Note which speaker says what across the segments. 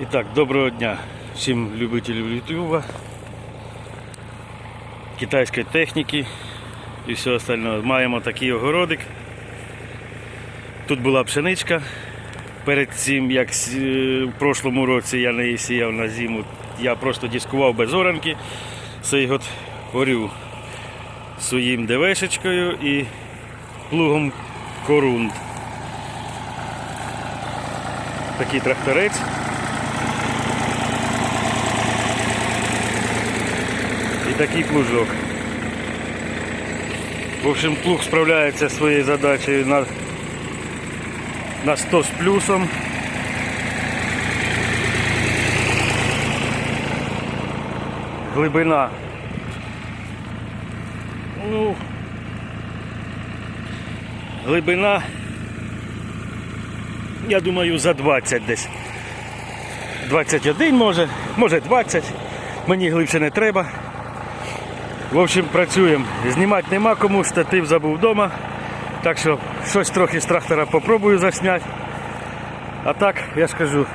Speaker 1: І так, доброго дня всім любителям Ютуба, китайської техніки і все остальне. Маємо такий огородик. Тут була пшеничка. Перед цим, як е, в прошлому році я не сіяв на зиму, я просто дискував без оранки. Цей год орю своїм ДВшечкою і плугом корунд. Такий тракторець. І такий плужок. В общем, плуг справляється своєю задачею на, на 100 з плюсом. Глибина. Ну, глибина, я думаю, за 20 десь. 21 може, може 20. Мені глибше не треба. В общем, працюємо. Знімати нема кому, штатив забув вдома. Так що щось трохи з трактора попробую засняти. А так, я ж кажу,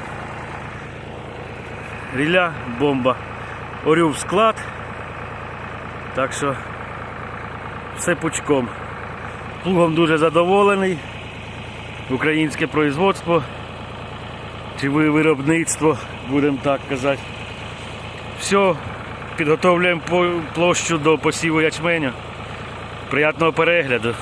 Speaker 1: ріля, бомба. Орю склад. Так що все пучком. Плугом дуже задоволений. Українське производство чи виробництво, будемо так казати. Все, підготовлюємо площу до посіву ячменю. Приятного перегляду.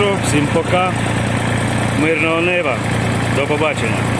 Speaker 1: Ну всім пока. Мирного неба. До побачення.